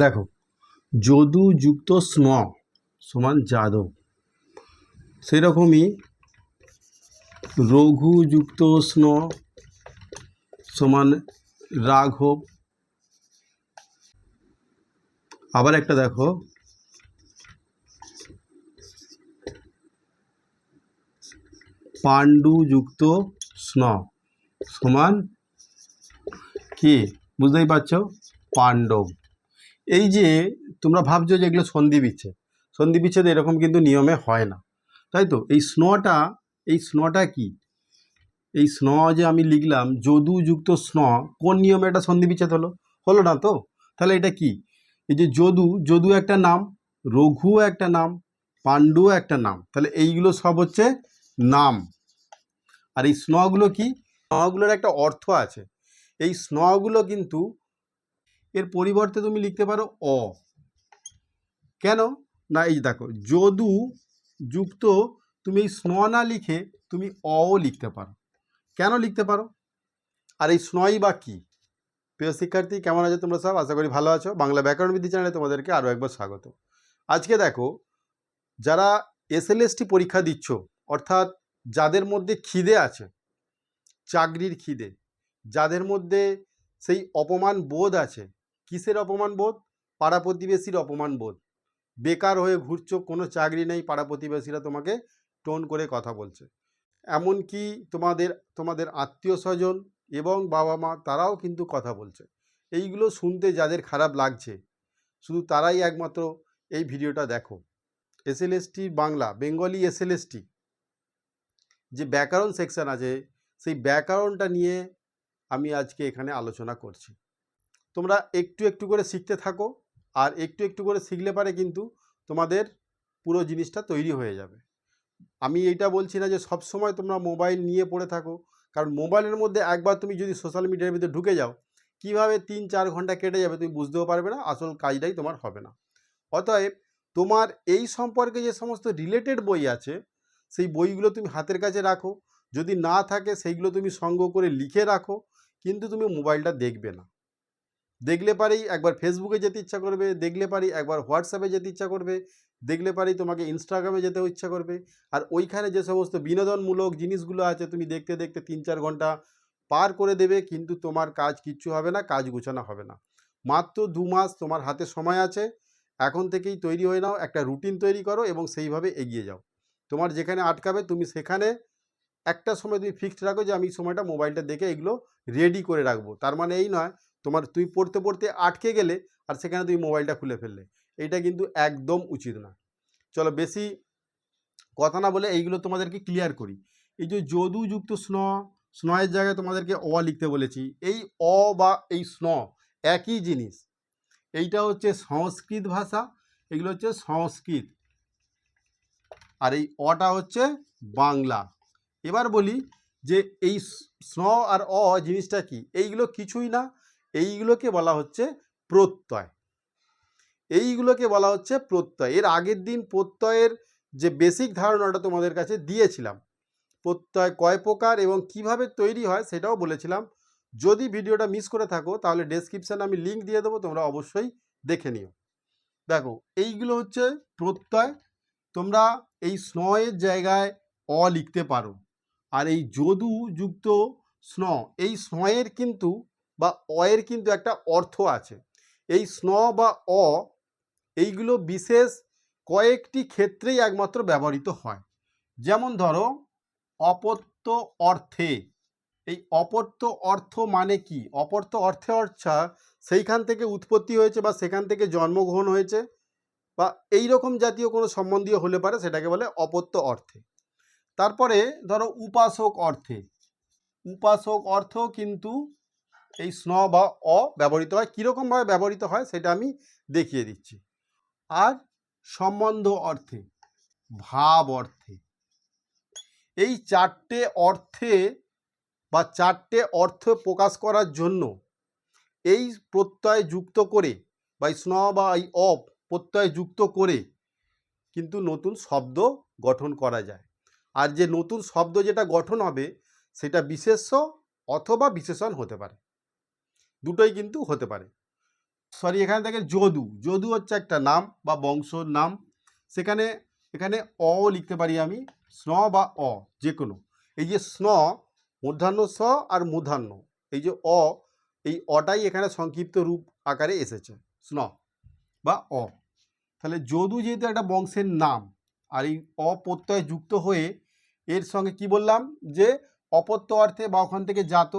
দেখো, যদু যুক্ত স্ন সমান যাদব। সেরকমই রঘু যুক্ত স্ন সমান রাঘব। আবার একটা দেখো, পাণ্ডু যুক্ত স্ন সমান কি? বুঝতেই পারছ? পাণ্ডব। এই যে তোমরা ভাবছ যে এগুলো সন্ধি বিচ্ছেদ। সন্ধি বিচ্ছেদ এরকম কিন্তু নিয়মে হয় না। তাই তো? এই স্নটা এই স্নটা কি? এই স্ন যে আমি লিখলাম যদু যুক্ত স্ন, কোন নিয়মে এটা সন্ধি বিচ্ছেদ হলো? হলো না তো? তাহলে এটা কি? এই যে যদু যদু একটা নাম, রঘু একটা নাম, পাণ্ডু একটা নাম। তাহলে এইগুলো সব হচ্ছে নাম। আর এই স্নগুলো কি? স্নগুলোর একটা অর্থ আছে। এই স্নগুলো কিন্তু এর পরিবর্তে তুমি লিখতে পারো অ। কেন? না, এই দেখো, যদু যুক্ত, তুমি এই স্ন না লিখে তুমি অও লিখতে পারো। কেন লিখতে পারো? আর এই স্নই বা কী? প্রিয় শিক্ষার্থী, কেমন আছো তোমরা সব? আশা করি ভালো আছো। বাংলা ব্যাকরণ বিদ্যা চ্যানেলে তোমাদেরকে আরও একবার স্বাগত। আজকে দেখো, যারা এসএলএসটি পরীক্ষা দিচ্ছ, অর্থাৎ যাদের মধ্যে খিদে আছে, চাকরির খিদে, যাদের মধ্যে সেই অপমান বোধ আছে কিসের অপমান বোধ? পাড়া প্রতিবেশীর অপমান বোধ। বেকার হয়ে ঘুরছো, কোনো চাকরি নেই, পাড়া প্রতিবেশীরা তোমাকে টোন করে কথা বলছে। এমনকি তোমাদের তোমাদের আত্মীয় স্বজন এবং বাবা মা তারাও কিন্তু কথা বলছে। এইগুলো শুনতে যাদের খারাপ লাগছে, শুধু তারাই একমাত্র এই ভিডিওটা দেখো। এসএলএসটি বাংলা, বেঙ্গলি এসএলএসটি যে ব্যাকরণ সেকশন আছে, সেই ব্যাকরণটা নিয়ে আমি আজকে এখানে আলোচনা করছি। তোমরা একটু একটু করে শিখতে থাকো আর একটু একটু করে শিখলে পারে কিন্তু তোমাদের পুরো জিনিসটা তৈরি হয়ে যাবে। আমি এইটা বলছি না যে সব সময় তোমরা মোবাইল নিয়ে পড়ে থাকো, কারণ মোবাইলের মধ্যে একবার তুমি যদি সোশ্যাল মিডিয়ার ভিতরে ঢুকে যাও, কীভাবে তিন চার ঘণ্টা কেটে যাবে তুমি বুঝতেও পারবে না, আসল কাজটাই তোমার হবে না। অতএব তোমার এই সম্পর্কে যে সমস্ত রিলেটেড বই আছে, সেই বইগুলো তুমি হাতের কাছে রাখো, যদি না থাকে সেইগুলো তুমি সংগ্রহ করে লিখে রাখো, কিন্তু তুমি মোবাইলটা দেখবে না। দেখলে পারেই একবার ফেসবুকে যেতে ইচ্ছা করবে, দেখলে পারি একবার হোয়াটসঅ্যাপে যেতে ইচ্ছা করবে, দেখলে পারি তোমাকে ইনস্টাগ্রামে যেতে ইচ্ছা করবে। আর ওইখানে যে সমস্ত বিনোদনমূলক জিনিসগুলো আছে, তুমি দেখতে দেখতে তিন চার ঘণ্টা পার করে দেবে, কিন্তু তোমার কাজ কিচ্ছু হবে না, কাজ গুছানো হবে না। মাত্র দু মাস তোমার হাতে সময় আছে, এখন থেকেই তৈরি হয়ে নাও, একটা রুটিন তৈরি করো এবং সেইভাবে এগিয়ে যাও। তোমার যেখানে আটকাবে, তুমি সেখানে একটা সময় তুমি ফিক্সড রাখো যে আমি সময়টা মোবাইলটা দেখে এগুলো রেডি করে রাখব। তার মানে এই নয় তোমার তুই পড়তে পড়তে আটকে গেলে আর সেখানে তুমি মোবাইলটা খুলে ফেললে। এইটা কিন্তু একদম উচিত না। চলো বেশি কথা না বলে এইগুলো তোমাদেরকে ক্লিয়ার করি। এই যে যদু যুক্ত স্ন, স্নয়ের জায়গায় তোমাদেরকে অ লিখতে বলেছি। এই অ বা এই স্ন একই জিনিস। এইটা হচ্ছে সংস্কৃত ভাষা, এগুলো হচ্ছে সংস্কৃত। আর এই অটা হচ্ছে বাংলা। এবার বলি যে এই স্ন আর অ জিনিসটা কি? এইগুলো কিছুই না। এইগুলোকে বলা হচ্ছে প্রত্যয়। এইগুলোকে বলা হচ্ছে প্রত্যয়। এর আগের দিন প্রত্যয়ের যে বেসিক ধারণাটা তোমাদের কাছে দিয়েছিলাম। প্রত্যয় কয় প্রকার এবং কীভাবে তৈরি হয় সেটাও বলেছিলাম। যদি ভিডিওটা মিস করে থাকো তাহলে ডেসক্রিপশানে আমি লিঙ্ক দিয়ে দেবো, তোমরা অবশ্যই দেখে নিও। দেখো, এইগুলো হচ্ছে প্রত্যয়। তোমরা এই স্নয়ের জায়গায় অ লিখতে পারো। আর এই যদু যুক্ত স্ন, এই স্নয়ের কিন্তু বা অয়ের কিন্তু একটা অর্থ আছে। এই স্ন বা অ এইগুলো বিশেষ কয়েকটি ক্ষেত্রেই একমাত্র ব্যবহৃত হয়। যেমন ধরো, অপত্য অর্থে। এই অপত্য অর্থ মানে কি? অপত্য অর্থে অর্থা সেইখান থেকে উৎপত্তি হয়েছে বা সেখান থেকে জন্মগ্রহণ হয়েছে বা এই রকম জাতীয় কোনো সম্বন্ধীয় হলে পারে, সেটাকে বলে অপত্য অর্থে। তারপরে ধরো, উপাসক অর্থে। উপাসক অর্থ কিন্তু এই স্ন বা অ ব্যবহৃত হয়। কীরকমভাবে ব্যবহৃত হয় সেটা আমি দেখিয়ে দিচ্ছি। আর সম্বন্ধ অর্থে, ভাব অর্থে। এই চারটে অর্থে বা চারটে অর্থ প্রকাশ করার জন্য এই প্রত্যয় যুক্ত করে বা স্ন বা এই অ প্রত্যয় যুক্ত করে কিন্তু নতুন শব্দ গঠন করা যায়। আর যে নতুন শব্দ যেটা গঠন হবে সেটা বিশেষ্য অথবা বিশেষণ হতে পারে। দুটোই কিন্তু হতে পারে। সরি এখানে থেকে যদু। যদু হচ্ছে একটা নাম বা বংশর নাম। সেখানে, এখানে অ লিখতে পারি আমি, স্ন বা অ যে কোনো এই যে স্ন মূর্ধান্য স আর মূর্ধান্য এই যে অ, এই অটাই এখানে সংক্ষিপ্ত রূপ আকারে এসেছে, স্ন বা অ। তাহলে যদু যেহেতু একটা বংশের নাম, আর এই অপ্রত্যয় যুক্ত হয়ে এর সঙ্গে কি বললাম যে অপত্য অর্থে বা ওখান থেকে জাত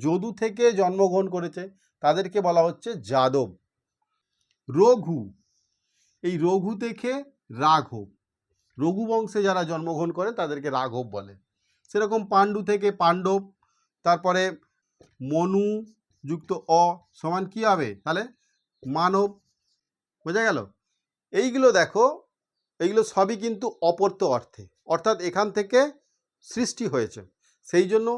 যদু থেকে জন্মগ্রহণ করেছে, তাদেরকে বলা হচ্ছে যাদব। রঘু, এই রঘু থেকে রাঘব। রঘু বংশে যারা জন্মগ্রহণ করে, তাদেরকে রাঘব বলে। সেরকম পাণ্ডু থেকে পাণ্ডব, তারপরে মনু যুক্ত অ সমান কী হবে? তাহলে মানব, বোঝা গেল? এইগুলো দেখো, এইগুলো সবই কিন্তু অপর্ত অর্থে, অর্থাৎ এখান থেকে সৃষ্টি হয়েছে। সেই জন্য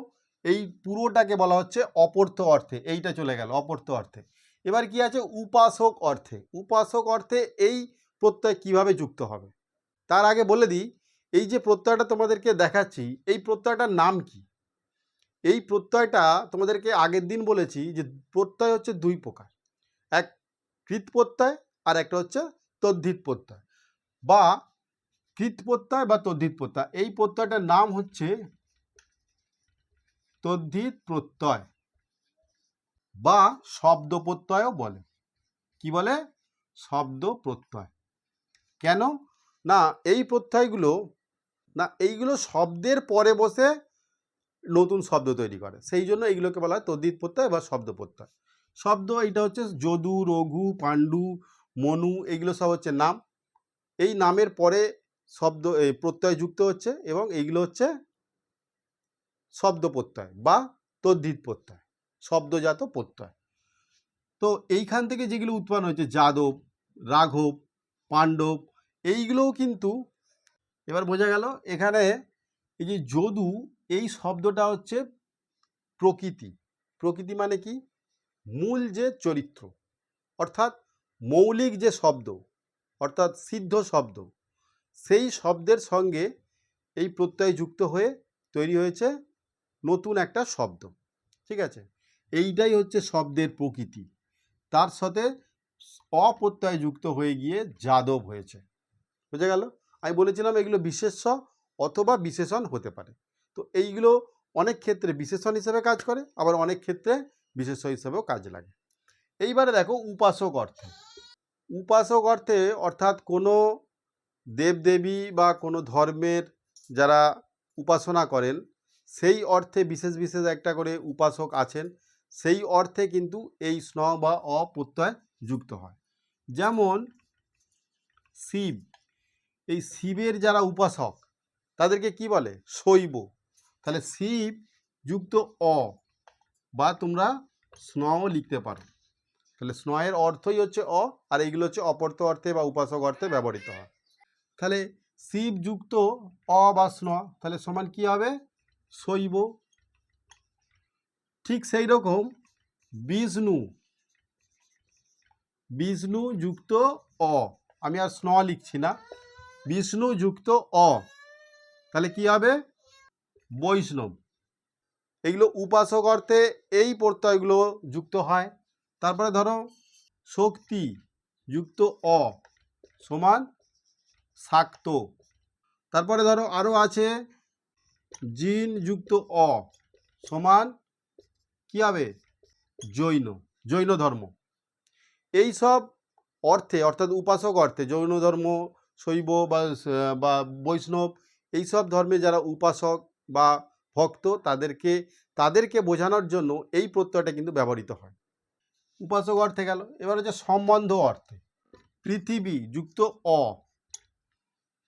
এই পুরোটাকে বলা হচ্ছে অপর্ত অর্থে, এইটা চলে গেল অপর্ত অর্থে। এবার কি আছে? উপাসক অর্থে। উপাসক অর্থে এই প্রত্যয় কীভাবে যুক্ত হবে? তার আগে বলে দিই, এই যে প্রত্যয়টা তোমাদেরকে দেখাচ্ছি, এই প্রত্যয়টার নাম কি? এই প্রত্যয়টা তোমাদেরকে আগের দিন বলেছি যে প্রত্যয় হচ্ছে দুই প্রকার। এক কৃত প্রত্যয় আর একটা হচ্ছে তদ্ধিত প্রত্যয়। বা কৃত প্রত্যয় বা তদ্ধিত প্রত্যয়। এই প্রত্যয়টার নাম হচ্ছে তদ্ধিত প্রত্যয় বা শব্দ প্রত্যয়ও বলে। কি বলে? শব্দ প্রত্যয় কেন? না, এই প্রত্যয়গুলো, না, এইগুলো শব্দের পরে বসে নতুন শব্দ তৈরি করে। সেই জন্য এইগুলোকে বলা হয় তদ্ধিত প্রত্যয় বা শব্দ প্রত্যয় শব্দ এইটা হচ্ছে যদু, রঘু, পাণ্ডু, মনু এগুলো সব হচ্ছে নাম। এই নামের পরে শব্দ প্রত্যয় যুক্ত হচ্ছে এবং এইগুলো হচ্ছে শব্দ প্রত্যয় বা তদ্ধিত প্রত্যয়, শব্দজাত প্রত্যয়। তো এইখান থেকে যেগুলো উৎপন্ন হয়েছে, যাদব, রাঘব, পাণ্ডব, এইগুলোও কিন্তু এবার বোঝা গেল এখানে এই যে যদু, এই শব্দটা হচ্ছে প্রকৃতি। প্রকৃতি মানে কি? মূল যে চরিত্র, অর্থাৎ মৌলিক যে শব্দ, অর্থাৎ সিদ্ধ শব্দ, সেই শব্দের সঙ্গে এই প্রত্যয় যুক্ত হয়ে তৈরি হয়েছে নতুন একটা শব্দ, ঠিক আছে? এইটাই হচ্ছে শব্দের প্রকৃতি। তার সাথে অপ্রত্যয় যুক্ত হয়ে গিয়ে যাদব হয়েছে। বুঝে গেল? আমি বলেছিলাম এগুলো বিশেষ্য অথবা বিশেষণ হতে পারে। তো এইগুলো অনেক ক্ষেত্রে বিশেষণ হিসেবে কাজ করে, আবার অনেক ক্ষেত্রে বিশেষ্য হিসেবেও কাজ লাগে। এইবারে দেখো উপাসক অর্থে। উপাসক অর্থে অর্থাৎ কোনো দেবদেবী বা কোনো ধর্মের যারা উপাসনা করেন সেই অর্থে বিশেষ বিশেষ একটা করে উপাসক আছেন, সেই অর্থে কিন্তু এই স্ন বা অপ্রত্যয় যুক্ত হয়। যেমন শিব, এই শিবের যারা উপাসক, তাদেরকে কি বলে? শৈব। তাহলে শিব যুক্ত অ বা তোমরা স্নও লিখতে পারো। তাহলে স্নয়ের অর্থই হচ্ছে অ, আর এইগুলো হচ্ছে অপর্ত অর্থে বা উপাসক অর্থে ব্যবহৃত হয়। তাহলে শিব যুক্ত অ বা স্ন, তাহলে সমান কি হবে? শৈব ঠিক সেই রকম বিষ্ণু বিষ্ণু যুক্ত অ। আমি আর স্ন লিখছি না। বিষ্ণু যুক্ত অ। তাহলে কি হবে? বৈষ্ণব। এগুলো উপাসক অর্থে এই প্রত্যয়গুলো যুক্ত হয়। তারপরে ধরো, শক্তি যুক্ত অ সমান শাক্ত তারপরে ধরো আরও আছে জিন যুক্ত অ সমান কি হবে? জৈন জৈন ধর্ম। এই সব অর্থে অর্থাৎ উপাসক অর্থে জৈন ধর্ম, শৈব বা বা বৈষ্ণব এই সব ধর্মে যারা উপাসক বা ভক্ত তাদেরকে তাদেরকে বোঝানোর জন্য এই প্রত্যয়টা কিন্তু ব্যবহৃত হয়। উপাসক অর্থে গেল। এবার হচ্ছে সম্বন্ধ অর্থে। পৃথিবী যুক্ত অ।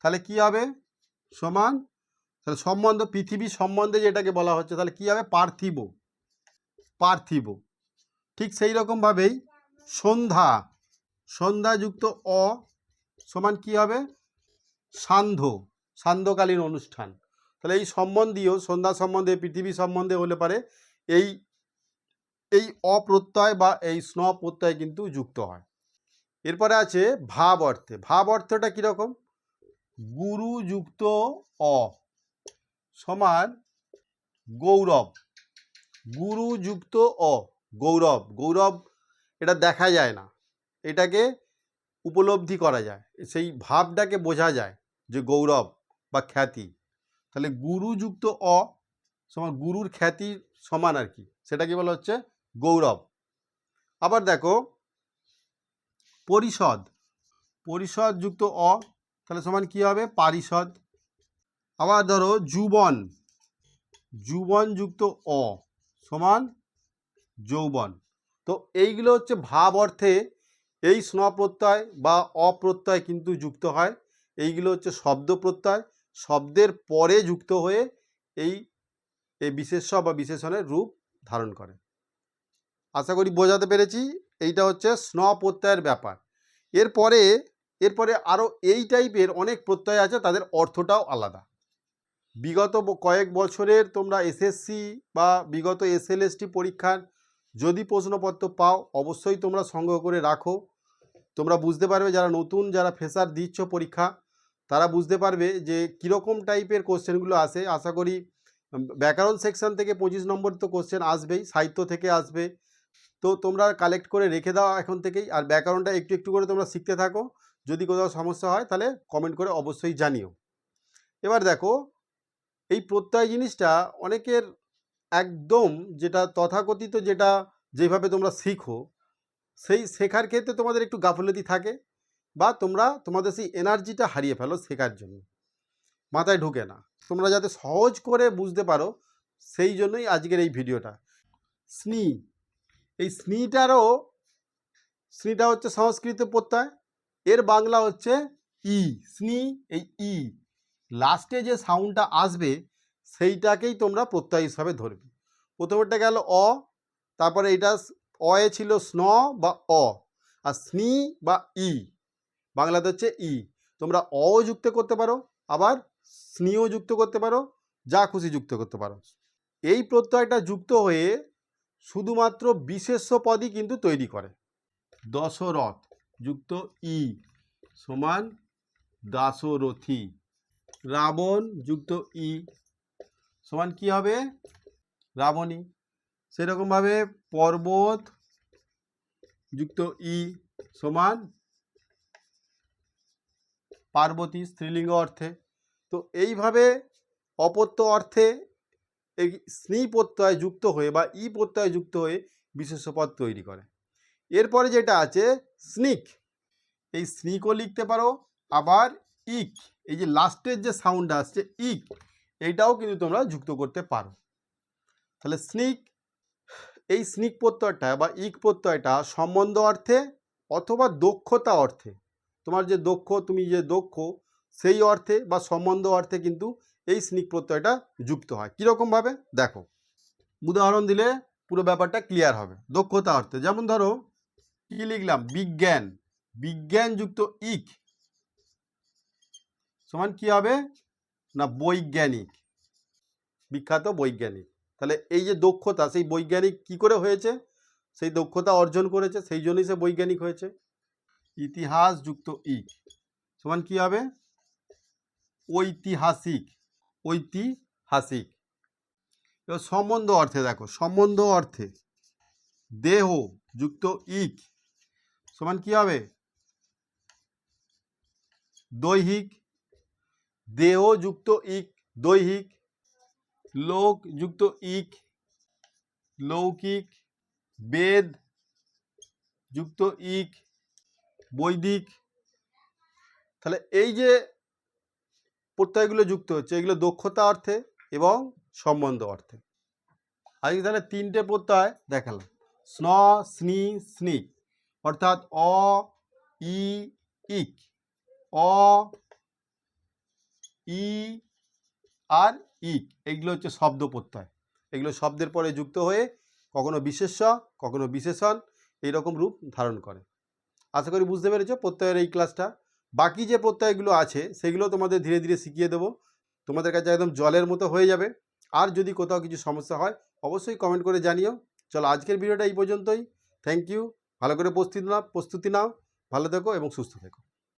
তাহলে কি হবে? সমান তাহলে সম্বন্ধ, পৃথিবী সম্বন্ধে যেটাকে বলা হচ্ছে, তাহলে কি হবে? পার্থিব। পার্থিব। ঠিক সেই রকমভাবেই সন্ধ্যা। সন্ধ্যাযুক্ত অ সমান কি হবে? সান্ধ্য। সান্ধ্যকালীন অনুষ্ঠান। তাহলে এই সম্বন্ধীয়, সন্ধ্যা সম্বন্ধে, পৃথিবী সম্বন্ধে হলে পারে এই এই অপ্রত্যয় বা এই স্ন প্রত্যয় কিন্তু যুক্ত হয়। এরপরে আছে ভাব অর্থে ভাব অর্থটা কীরকম? গুরু যুক্ত অ। সমান গৌরব। গুরু যুক্ত অ, গৌরব। গৌরব এটা দেখা যায় না। এটাকে উপলব্ধি করা যায়। সেই ভাবটাকে বোঝা যায় যে গৌরব বা খ্যাতি। তাহলে গুরুযুক্ত অ সমান গুরুর খ্যাতি সমান আর কি। সেটা কি বলা হচ্ছে গৌরব। আবার দেখো, পরিষদ। পরিষদ যুক্ত অ, তাহলে সমান কি হবে? পারিষদ। আবার ধরো যুবন যুবন যুক্ত অ সমান যৌবন। তো এইগুলো হচ্ছে ভাব অর্থে এই স্ন প্রত্যয় বা অপ্রত্যয় কিন্তু যুক্ত হয়। এইগুলো হচ্ছে শব্দ প্রত্যয়। শব্দের পরে যুক্ত হয়ে এই এই বিশেষ্য বা বিশেষণের রূপ ধারণ করে। আশা করি বোঝাতে পেরেছি। এইটা হচ্ছে স্ন প্রত্যয়ের ব্যাপার। এরপরে এরপরে আরও এই টাইপের অনেক প্রত্যয় আছে, তাদের অর্থটাও আলাদা। বিগত কয়েক বছরের তোমরা এসএসসি বা বিগত এসএলএসটি পরীক্ষার যদি প্রশ্নপত্র পাও, অবশ্যই তোমরা সংগ্রহ করে রাখো। তোমরা বুঝতে পারবে যারা নতুন, যারা ফেসার দিচ্ছ পরীক্ষা, তারা বুঝতে পারবে যে কীরকম টাইপের কোশ্চেনগুলো আসে। আশা করি ব্যাকরণ সেকশন থেকে পঁচিশ নম্বর তো কোশ্চেন আসবেই, সাহিত্য থেকে আসবে। তো তোমরা কালেক্ট করে রেখে দাও এখন থেকেই, আর ব্যাকরণটা একটু একটু করে তোমরা শিখতে থাকো। যদি কোথাও সমস্যা হয়, তাহলে কমেন্ট করে অবশ্যই জানিও। এবার দেখো এই প্রত্যয় জিনিসটা অনেকের একদম যেটা তথাকথিত যেটা যেভাবে তোমরা শিখো, সেই শেখার ক্ষেত্রে তোমাদের একটু গাফলতি থাকে বা তোমরা তোমাদের সেই এনার্জিটা হারিয়ে ফেলো শেখার জন্য। মাথায় ঢুকে না। তোমরা যাতে সহজ করে বুঝতে পারো, সেই জন্যই আজকের এই ভিডিওটা। স্নি, এই স্নিটারও, স্নিটা হচ্ছে সংস্কৃত প্রত্যয়, এর বাংলা হচ্ছে ই। স্নি, এই ই। লাস্টে যে সাউন্ডটা আসবে, সেইটাকেই তোমরা প্রত্যয় হিসাবে ধরবে। প্রথমেরটা গেল অ, তারপরে এটা স- অয়ে ছিল স্ন বা অ, আর স্নি বা ই, বাংলাতে হচ্ছে ই। তোমরা অও যুক্ত করতে পারো, আবার স্নিও যুক্ত করতে পারো, যা খুশি যুক্ত করতে পারো। এই প্রত্যয়টা যুক্ত হয়ে শুধুমাত্র বিশেষ্য পদই কিন্তু তৈরি করে। দশরথ যুক্ত ই সমান দাসরথী রাবণ যুক্ত ই সমান কি হবে? রাবণী। সেরকমভাবে পর্বত যুক্ত ই সমান পার্বতী স্ত্রীলিঙ্গ অর্থে। তো এইভাবে অপত্য অর্থে এই স্নি প্রত্যয় যুক্ত হয়ে বা ই প্রত্যয় যুক্ত হয়ে বিশেষ্য পদ তৈরি করে। এরপরে যেটা আছে, স্নিক। এই স্নিকও লিখতে পারো। আবার ইক, এই যে লাস্টের যে সাউন্ড আসছে, ইক, এইটাও কিন্তু তোমরা যুক্ত করতে পারো। তাহলে স্নিক, এই স্নিক প্রত্যয়টা বা ইক প্রত্যয়টা সম্বন্ধ অর্থে অথবা দক্ষতা অর্থে, তোমার যে দক্ষ, তুমি যে দক্ষ, সেই অর্থে বা সম্বন্ধ অর্থে কিন্তু এই স্নিক প্রত্যয়টা যুক্ত হয়। কীরকমভাবে? দেখো, উদাহরণ দিলে পুরো ব্যাপারটা ক্লিয়ার হবে। দক্ষতা অর্থে, যেমন ধরো, কি লিখলাম? বিজ্ঞান। বিজ্ঞান যুক্ত ইক সমান কি হবে? না বৈজ্ঞানিক। বিখ্যাত বৈজ্ঞানিক। তাহলে এই যে দক্ষতা, সেই বৈজ্ঞানিক কি করে হয়েছে? সেই দক্ষতা অর্জন করেছে, সেই জন্যই সে বৈজ্ঞানিক হয়েছে। ইতিহাস যুক্ত ইক। সমান কি হবে? ঐতিহাসিক। ঐতিহাসিক। এবার সম্বন্ধ অর্থে দেখো, সম্বন্ধ অর্থে। দেহ যুক্ত ইক। সমান কি হবে? দৈহিক দেহ যুক্ত ইক, দৈহিক লোক যুক্ত ইক, লৌকিক বেদ যুক্ত ইক, বৈদিক। তাহলে এই যে প্রত্যয়গুলো যুক্ত হচ্ছে, এগুলো দক্ষতা অর্থে এবং সম্বন্ধ অর্থে। আজকে তাহলে তিনটে প্রত্যয় দেখালাম। স্ন, স্নি স্নিক অর্থাৎ অ, ই, ইক। অ ই আর ইক এগুলো হচ্ছে শব্দ প্রত্যয়। এগুলো শব্দের পরে যুক্ত হয়ে কখনো বিশেষ্য, কখনো বিশেষণ এইরকম রূপ ধারণ করে। আশা করি বুঝতে পেরেছ প্রত্যয়ের এই ক্লাসটা। বাকি যে প্রত্যয়গুলো আছে, সেগুলো তোমাদের ধীরে ধীরে শিখিয়ে দেবো। তোমাদের কাছে একদম জলের মতো হয়ে যাবে। আর যদি কোথাও কিছু সমস্যা হয়, অবশ্যই কমেন্ট করে জানিও। চলো আজকের ভিডিওটা এই পর্যন্তই। থ্যাংক ইউ ভালো করে প্রস্তুতি নাও প্রস্তুতি নাও। ভালো থেকো এবং সুস্থ থেকো।